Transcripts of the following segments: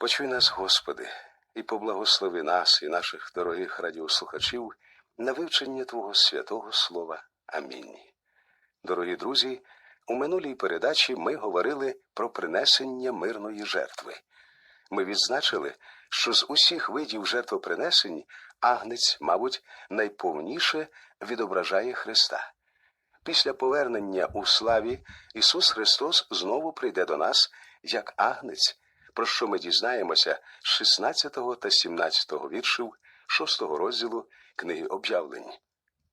Почуй нас, Господи, і поблагослови нас і наших дорогих радіослухачів на вивчення Твого святого Слова. Амінь. Дорогі друзі, у минулій передачі ми говорили про принесення мирної жертви. Ми відзначили, що з усіх видів жертвопринесень агнець, мабуть, найповніше відображає Христа. Після повернення у славі Ісус Христос знову прийде до нас як агнець, про що ми дізнаємося з 16 та 17 віршів 6 розділу книги об'явлень.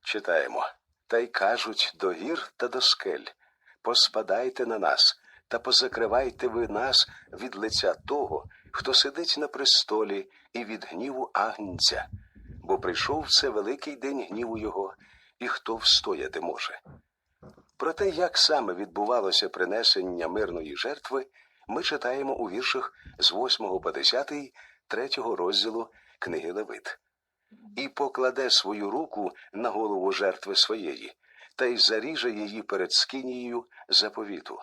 Читаємо Та й кажуть до гір та до скель поспадайте на нас та позакривайте ви нас від лиця того, хто сидить на престолі, і від гніву агнця, бо прийшов це великий день гніву його, і хто встояти може. Про те, як саме відбувалося принесення мирної жертви, ми читаємо у віршах з 8 по 10 третього розділу книги Левит. І покладе свою руку на голову жертви своєї, та й заріже її перед скинією заповіту.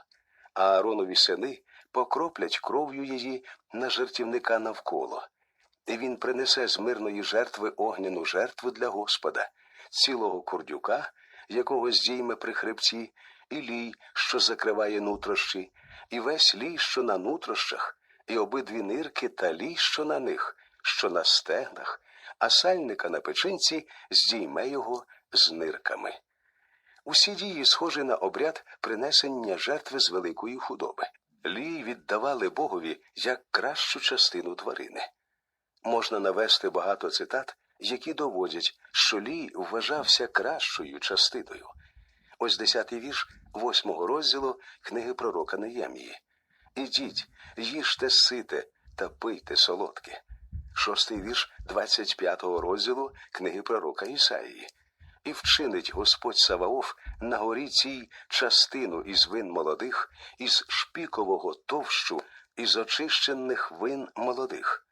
А Ааронові сини покроплять кров'ю її на жертівника навколо. І він принесе з мирної жертви огняну жертву для Господа, цілого курдюка, якого здійме при хребці, і лій, що закриває нутрощі, і весь лій, що на нутрощах, і обидві нирки та лій, що на них, що на стегнах, а сальника на печинці здійме його з нирками. Усі дії схожі на обряд принесення жертви з великої худоби. Лій віддавали Богові як кращу частину тварини. Можна навести багато цитат, які доводять, що лій вважався кращою частиною. Ось десятий вірш восьмого розділу книги пророка Неємії. Ідіть, їжте сите та пийте солодке. Шостий вірш 25-го розділу книги пророка Ісаїї. І вчинить Господь Саваоф на горі цій частину із вин молодих, із шпікового товщу, із очищених вин молодих.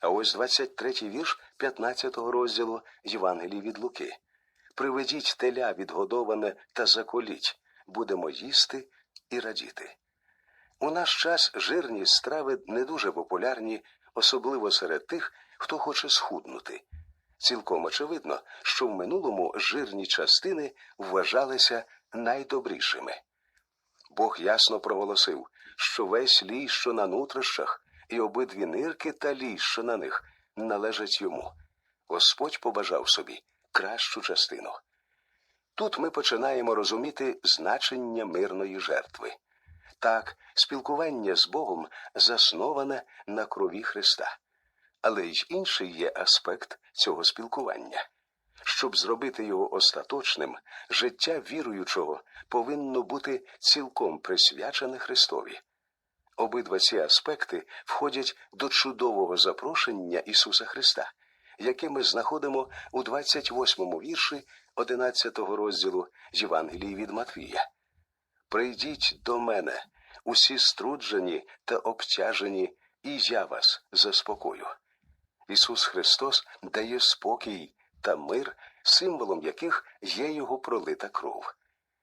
А ось 23-й вірш 15-го розділу Євангелії від Луки. Приведіть теля відгодоване та заколіть, будемо їсти і радіти. У наш час жирні страви не дуже популярні, особливо серед тих, хто хоче схуднути. Цілком очевидно, що в минулому жирні частини вважалися найдобрішими. Бог ясно проголосив, що весь лій, що на нутрощах, і обидві нирки та лій, що на них, належать йому. Господь побажав собі кращу частину. Тут ми починаємо розуміти значення мирної жертви. Так, спілкування з Богом засноване на крові Христа. Але й інший є аспект цього спілкування. Щоб зробити його остаточним, життя віруючого повинно бути цілком присвячене Христові. Обидва ці аспекти входять до чудового запрошення Ісуса Христа, яке ми знаходимо у 28-му вірші 11-го розділу Євангелії від Матвія. Прийдіть до мене, усі струджені та обтяжені, і я вас заспокою. Ісус Христос дає спокій та мир, символом яких є Його пролита кров.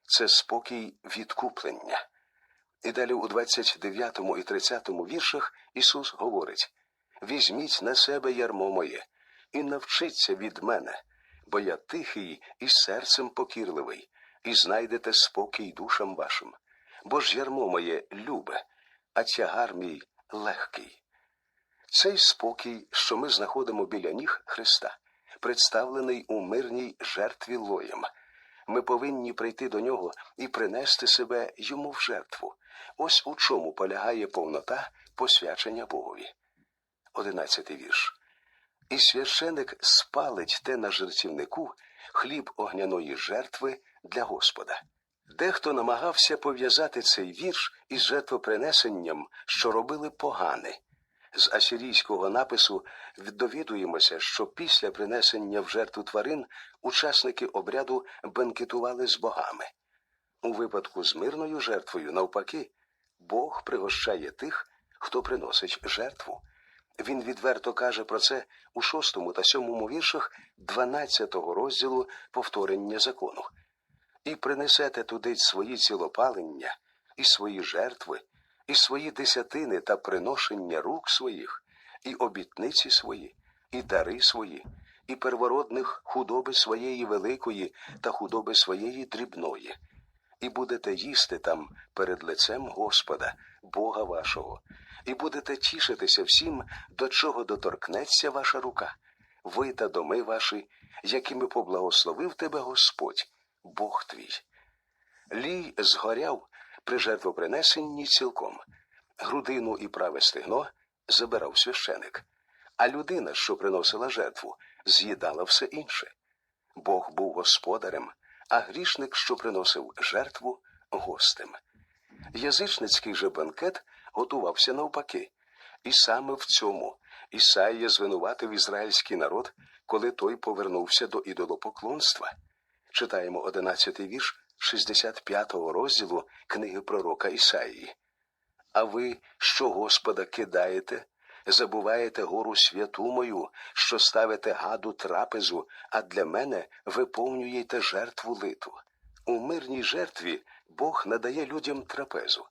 Це спокій відкуплення. І далі у 29 і 30 віршах Ісус говорить Візьміть на себе ярмо моє і навчіться від мене, бо я тихий і серцем покірливий, і знайдете спокій душам вашим, бо ж ярмо моє любе, а тягар мій легкий. Цей спокій, що ми знаходимо біля ніг Христа, представлений у мирній жертві лоєм. Ми повинні прийти до нього і принести себе йому в жертву. Ось у чому полягає повнота посвячення Богові. Одинадцятий вірш. І священик спалить те на жертівнику хліб огняної жертви для Господа. Дехто намагався пов'язати цей вірш із жертвопринесенням, що робили погане. З асирійського напису довідуємося, що після принесення в жертву тварин учасники обряду бенкетували з богами. У випадку з мирною жертвою, навпаки, Бог пригощає тих, хто приносить жертву. Він відверто каже про це у шостому та сьомому віршах 12-го розділу повторення закону. І принесете туди свої цілопалення, і свої жертви, і свої десятини та приношення рук своїх, і обітниці свої, і дари свої, і первородних худоби своєї великої та худоби своєї дрібної, і будете їсти там перед лицем Господа, Бога вашого, і будете тішитися всім, до чого доторкнеться ваша рука, ви та доми ваші, якими поблагословив тебе Господь, Бог твій. Лій згоряв при жертвопринесенні цілком, грудину і праве стегно забирав священик, а людина, що приносила жертву, з'їдала все інше. Бог був господарем, а грішник, що приносив жертву, гостем. Язичницький же бенкет готувався навпаки, і саме в цьому Ісаїя звинуватив ізраїльський народ, коли той повернувся до ідолопоклонства. Читаємо 11 вірш 65-го розділу книги пророка Ісаїї. А ви, що Господа кидаєте, забуваєте гору святу мою, що ставите гаду трапезу, а для мене виповнюєте жертву литу. У мирній жертві Бог надає людям трапезу.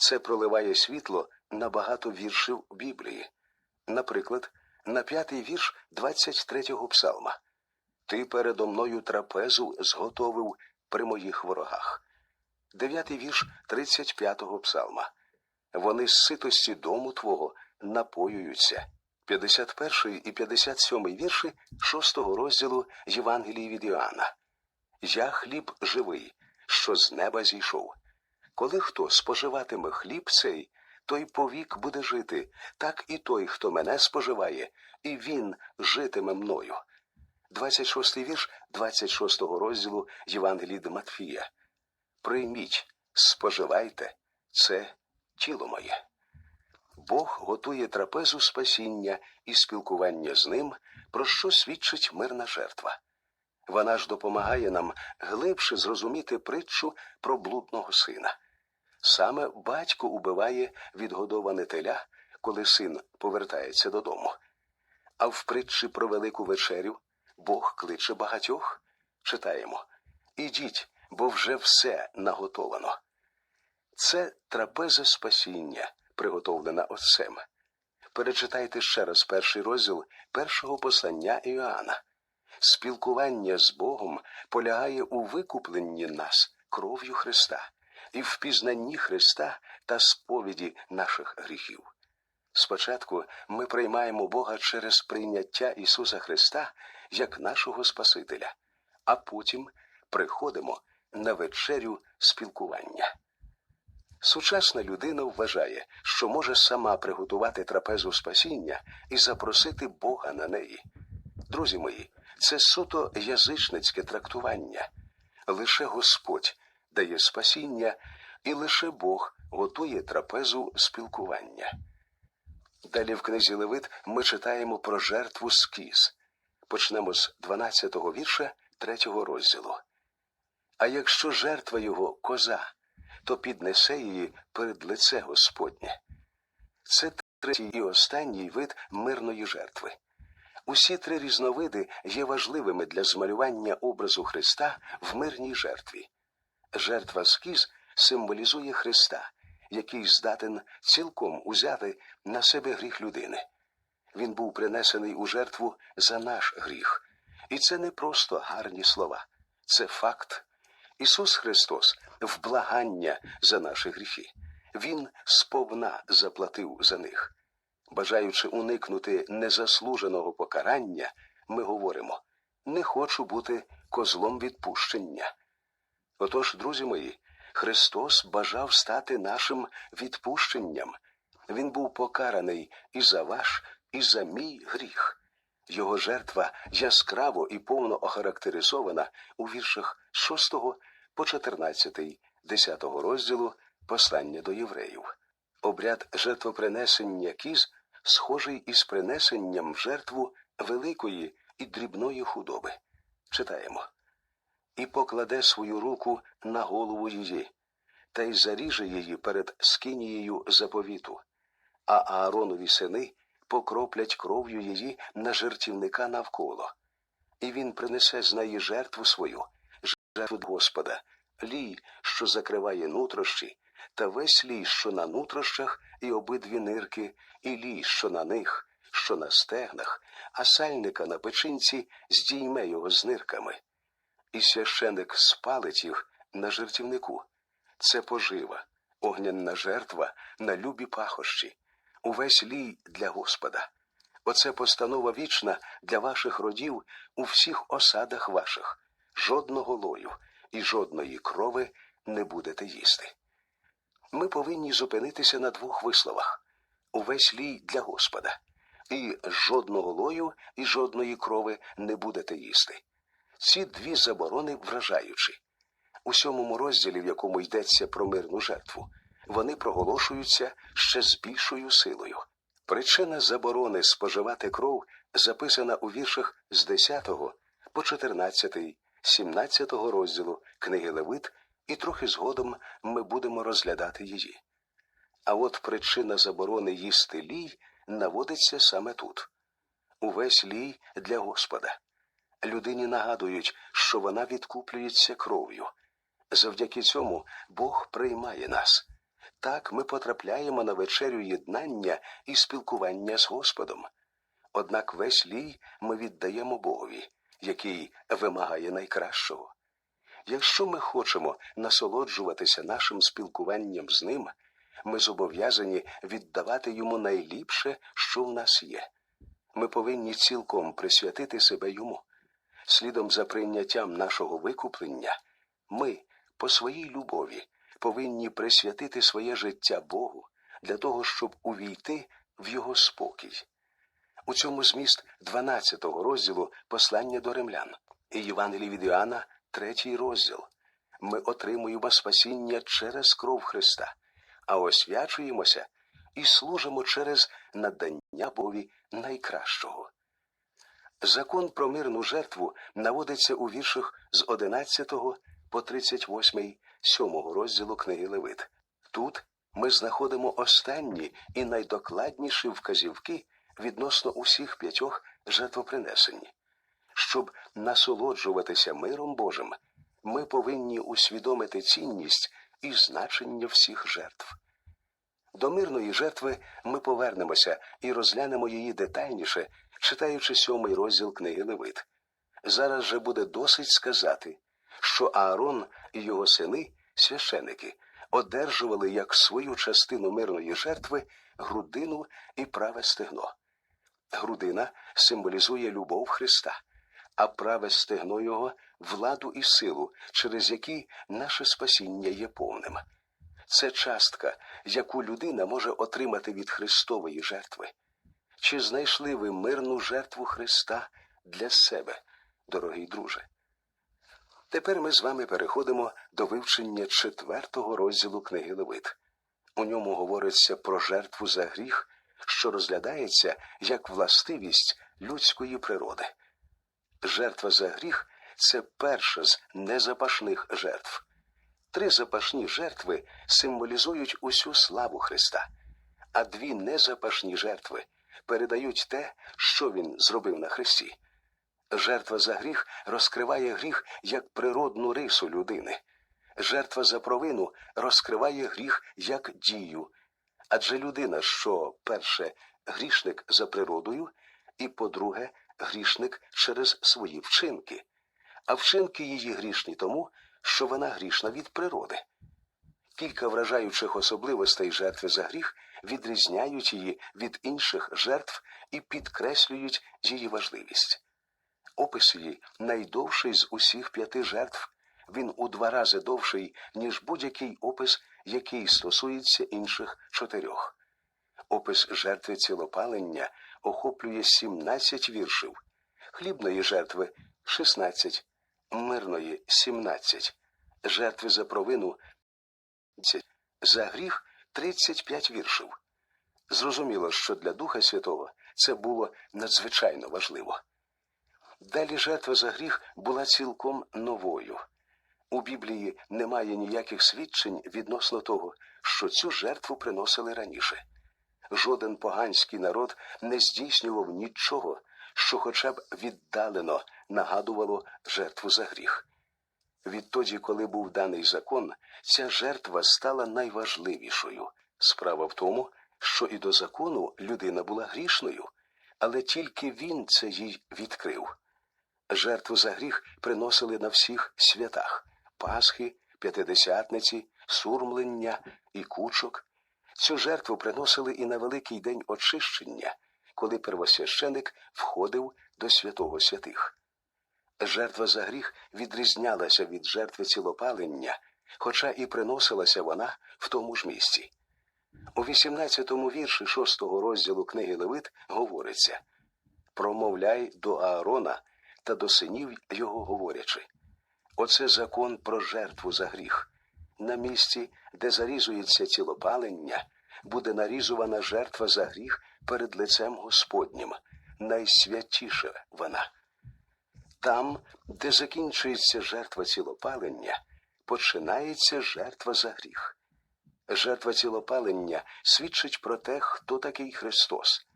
Це проливає світло на багато віршів Біблії. Наприклад, на п'ятий вірш 23-го псалма. Ти передо мною трапезу зготовив при моїх ворогах. Дев'ятий вірш 35-го псалма. Вони з ситості дому твого напоюються. 51 і 57 вірші 6 розділу Євангелії від Іоанна. Я хліб живий, що з неба зійшов. Коли хто споживатиме хліб цей, той повік буде жити, так і той, хто мене споживає, і він житиме мною. 26 вірш 26 розділу Євангелії до Матфія. Прийміть, споживайте, це тіло моє. Бог готує трапезу спасіння і спілкування з ним, про що свідчить мирна жертва. Вона ж допомагає нам глибше зрозуміти притчу про блудного сина. Саме батько убиває відгодоване теля, коли син повертається додому. А в притчі про велику вечерю Бог кличе багатьох. Читаємо Ідіть, бо вже все наготовано. Це трапеза спасіння, приготовлена Отцем. Перечитайте ще раз перший розділ першого послання Іоанна. Спілкування з Богом полягає у викупленні нас кров'ю Христа і в пізнанні Христа та сповіді наших гріхів. Спочатку ми приймаємо Бога через прийняття Ісуса Христа як нашого Спасителя, а потім приходимо на вечерю спілкування. Сучасна людина вважає, що може сама приготувати трапезу спасіння і запросити Бога на неї. Друзі мої, це суто язичницьке трактування. Лише Господь дає спасіння, і лише Бог готує трапезу спілкування. Далі в книзі Левит ми читаємо про жертву скіз. Почнемо з 12-го вірша 3-го розділу. А якщо жертва його коза, то піднесе її перед лице Господнє. Це третій і останній вид мирної жертви. Усі три різновиди є важливими для змалювання образу Христа в мирній жертві. Жертва скіз символізує Христа, який здатен цілком узяти на себе гріх людини. Він був принесений у жертву за наш гріх. І це не просто гарні слова, це факт. Ісус Христос в благання за наші гріхи. Він сповна заплатив за них. Бажаючи уникнути незаслуженого покарання, ми говоримо не хочу бути козлом відпущення. Отож, друзі мої, Христос бажав стати нашим відпущенням. Він був покараний і за ваш, і за мій гріх. Його жертва яскраво і повно охарактеризована у віршах 6 по 14, 10 розділу Послання до євреїв. Обряд жертвопринесення кіз схожий із принесенням в жертву великої і дрібної худоби. Читаємо і покладе свою руку на голову її, та й заріже її перед скинією заповіту, а Ааронові сини покроплять кров'ю її на жертівника навколо, і він принесе з неї жертву свою, жертву Господа, лій, що закриває нутрощі, та весь лій, що на нутрощах, і обидві нирки, і лій, що на них, що на стегнах, а сальника на печінці здійме його з нирками. І священик спалить їх на жертівнику. Це пожива, огняна жертва на любі пахощі, увесь лій для Господа. Оце постанова вічна для ваших родів у всіх осадах ваших. Жодного лою і жодної крови не будете їсти. Ми повинні зупинитися на двох висловах увесь лій для Господа, і жодного лою і жодної крови не будете їсти. Ці дві заборони вражаючі. У сьомому розділі, в якому йдеться про мирну жертву, вони проголошуються ще з більшою силою. Причина заборони споживати кров записана у віршах з 10 по 14, 17 розділу книги Левит, і трохи згодом ми будемо розглядати її. А от причина заборони їсти лій наводиться саме тут. Увесь лій для Господа. Людині нагадують, що вона відкуплюється кров'ю. Завдяки цьому Бог приймає нас. Так ми потрапляємо на вечерю єднання і спілкування з Господом. Однак весь лій ми віддаємо Богові, який вимагає найкращого. Якщо ми хочемо насолоджуватися нашим спілкуванням з ним, ми зобов'язані віддавати йому найліпше, що в нас є. Ми повинні цілком присвятити себе йому. Слідом за прийняттям нашого викуплення, ми, по своїй любові, повинні присвятити своє життя Богу для того, щоб увійти в його спокій. У цьому зміст 12 розділу послання до римлян і Євангелії від Іоанна, третій розділ. Ми отримуємо спасіння через кров Христа, а освячуємося і служимо через надання Богові найкращого. Закон про мирну жертву наводиться у віршах з 11 по 38 7 розділу книги Левит. Тут ми знаходимо останні і найдокладніші вказівки відносно усіх п'ятьох жертвопринесень. Щоб насолоджуватися миром Божим, ми повинні усвідомити цінність і значення всіх жертв. До мирної жертви ми повернемося і розглянемо її детальніше, читаючи сьомий розділ книги Левит. Зараз же буде досить сказати, що Аарон і його сини, священики, одержували як свою частину мирної жертви грудину і праве стегно. Грудина символізує любов Христа, а праве стегно його владу і силу, через які наше спасіння є повним. Це частка, яку людина може отримати від Христової жертви. Чи знайшли ви мирну жертву Христа для себе, дорогий друже? Тепер ми з вами переходимо до вивчення четвертого розділу книги Левит. У ньому говориться про жертву за гріх, що розглядається як властивість людської природи. Жертва за гріх це перша з незапашних жертв. Три запашні жертви символізують усю славу Христа, а дві незапашні жертви передають те, що Він зробив на Христі. Жертва за гріх розкриває гріх як природну рису людини. Жертва за провину розкриває гріх як дію. Адже людина, що перше грішник за природою, і по-друге, грішник через свої вчинки, а вчинки її грішні тому, що вона грішна від природи. Кілька вражаючих особливостей жертви за гріх відрізняють її від інших жертв і підкреслюють її важливість. Опис її найдовший з усіх п'яти жертв. Він у два рази довший, ніж будь-який опис, який стосується інших чотирьох. Опис жертви цілопалення охоплює 17 віршів, хлібної жертви 16, мирної 17, жертви за провину 10, за гріх 35 віршів. Зрозуміло, що для Духа Святого це було надзвичайно важливо. Далі жертва за гріх була цілком новою. У Біблії немає ніяких свідчень відносно того, що цю жертву приносили раніше. Жоден поганський народ не здійснював нічого, що хоча б віддалено нагадувало жертву за гріх. Відтоді, коли був даний закон, ця жертва стала найважливішою. Справа в тому, що і до закону людина була грішною, але тільки він це їй відкрив. Жертву за гріх приносили на всіх святах Пасхи, П'ятидесятниці, сурмлення і кучок. Цю жертву приносили і на великий день очищення, коли первосвященик входив до святого святих. Жертва за гріх відрізнялася від жертви цілопалення, хоча і приносилася вона в тому ж місці. У 18-му вірші 6-го розділу книги Левит говориться Промовляй до Аарона та до синів його говорячи. Оце закон про жертву за гріх. На місці, де зарізується цілопалення, буде нарізувана жертва за гріх перед лицем Господнім, найсвятіша вона. Там, де закінчується жертва цілопалення, починається жертва за гріх. Жертва цілопалення свідчить про те, хто такий Христос,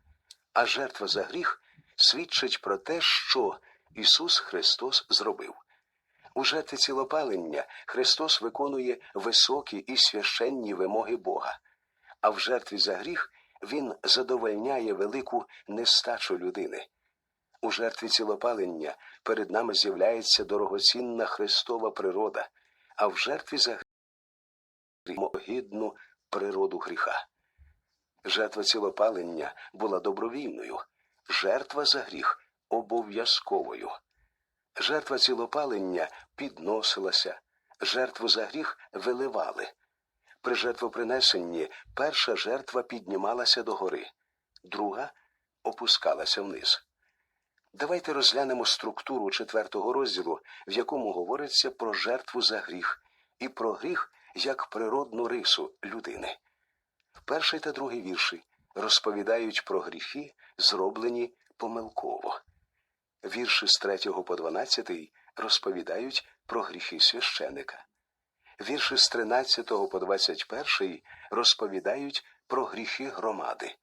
а жертва за гріх свідчить про те, що Ісус Христос зробив. У жертві цілопалення Христос виконує високі і священні вимоги Бога, а в жертві за гріх Він задовольняє велику нестачу людини. У жертві цілопалення перед нами з'являється дорогоцінна Христова природа, а в жертві за гідну природу гріха. Жертва цілопалення була добровільною, жертва за гріх обов'язковою. Жертва цілопалення підносилася, жертву за гріх виливали. При жертвопринесенні перша жертва піднімалася догори, друга опускалася вниз. Давайте розглянемо структуру четвертого розділу, в якому говориться про жертву за гріх і про гріх як природну рису людини. Перший та другий вірші розповідають про гріхи, зроблені помилково. Вірші з 3 по 12 розповідають про гріхи священика. Вірші з 13 по 21 розповідають про гріхи громади.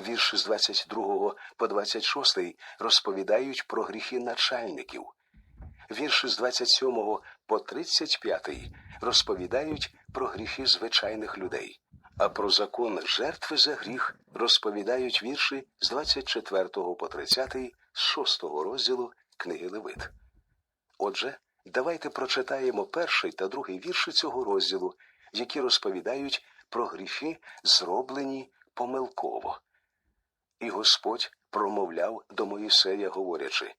Вірші з 22 по 26 розповідають про гріхи начальників. Вірші з 27 по 35 розповідають про гріхи звичайних людей. А про закон жертви за гріх розповідають вірші з 24 по 30 з 6 розділу книги Левит. Отже, давайте прочитаємо перший та другий вірші цього розділу, які розповідають про гріхи, зроблені помилково. І Господь промовляв до Моїсея, говорячи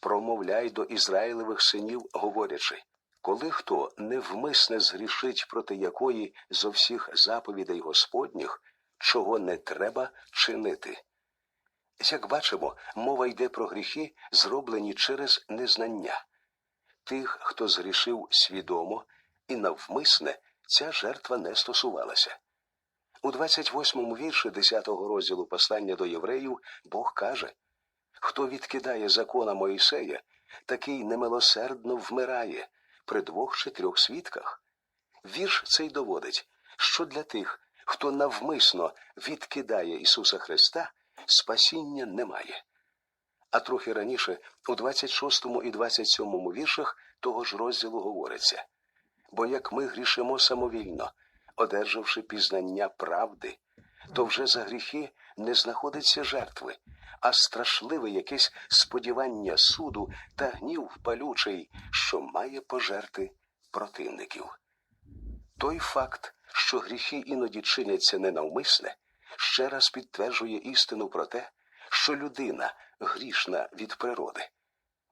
промовляй до Ізраїлевих синів, говорячи коли хто невмисне згрішить проти якої зо всіх заповідей Господніх, чого не треба чинити. Як бачимо, мова йде про гріхи, зроблені через незнання. Тих, хто згрішив свідомо і навмисне, ця жертва не стосувалася. У 28-му вірші 10-го розділу послання до євреїв Бог каже Хто відкидає закона Моїсея, такий немилосердно вмирає при двох чи трьох свідках. Вірш цей доводить, що для тих, хто навмисно відкидає Ісуса Христа, спасіння немає. А трохи раніше, у 26 і 27 віршах того ж розділу говориться бо як ми грішимо самовільно, одержавши пізнання правди, то вже за гріхи не знаходиться жертви, а страшливе якесь сподівання суду та гнів палючий, що має пожерти противників. Той факт, що гріхи іноді чиняться ненавмисне, ще раз підтверджує істину про те, що людина грішна від природи.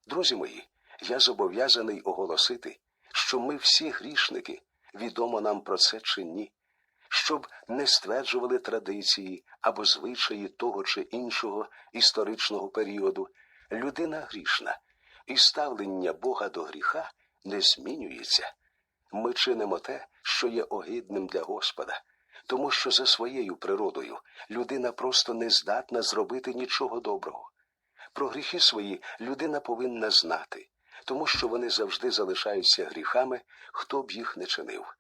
Друзі мої, я зобов'язаний оголосити, що ми всі грішники, відомо нам про це чи ні, щоб не стверджували традиції або звичаї того чи іншого історичного періоду. Людина грішна, і ставлення Бога до гріха не змінюється. Ми чинимо те, що є огидним для Господа, тому що за своєю природою людина просто не здатна зробити нічого доброго. Про гріхи свої людина повинна знати, тому що вони завжди залишаються гріхами, хто б їх не чинив.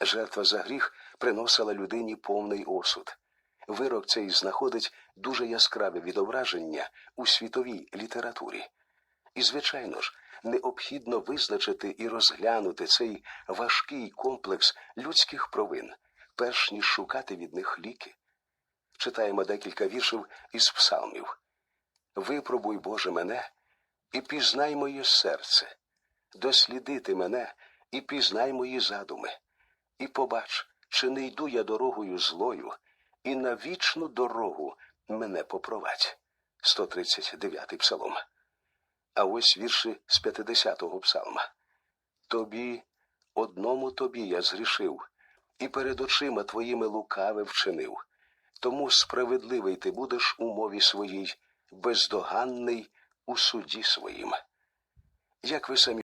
Жертва за гріх приносила людині повний осуд. Вирок цей знаходить дуже яскраве відображення у світовій літературі. І, звичайно ж, необхідно визначити і розглянути цей важкий комплекс людських провин, перш ніж шукати від них ліки. читаємо декілька віршів із псалмів. Випробуй, Боже, мене і пізнай моє серце, дослідити мене і пізнай мої задуми, і побач, чи не йду я дорогою злою, і на вічну дорогу мене попровадь. 139 псалом. А ось вірші з 50-го псалма. Тобі, одному тобі я зрішив, і перед очима твоїми лукаве вчинив. Тому справедливий ти будеш у мові своїй, бездоганний у суді своїм. Як ви самі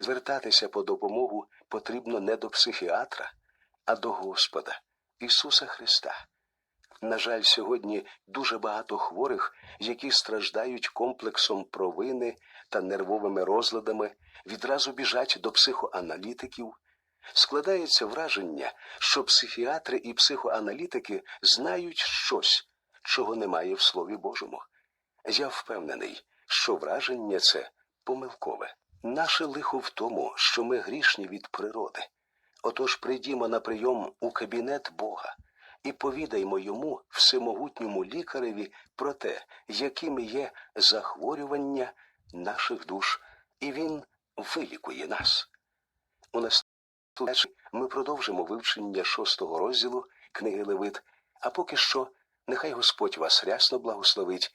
звертатися по допомогу потрібно не до психіатра, а до Господа Ісуса Христа. На жаль, сьогодні дуже багато хворих, які страждають комплексом провини та нервовими розладами, відразу біжать до психоаналітиків. Складається враження, що психіатри і психоаналітики знають щось, чого немає в Слові Божому. Я впевнений, що враження це помилкове. Наше лихо в тому, що ми грішні від природи. Отож прийдімо на прийом у кабінет Бога і повідаймо йому, всемогутньому лікареві, про те, якими є захворювання наших душ, і він вилікує нас. У наступному ми продовжимо вивчення шостого розділу книги Левит, а поки що нехай Господь вас рясно благословить.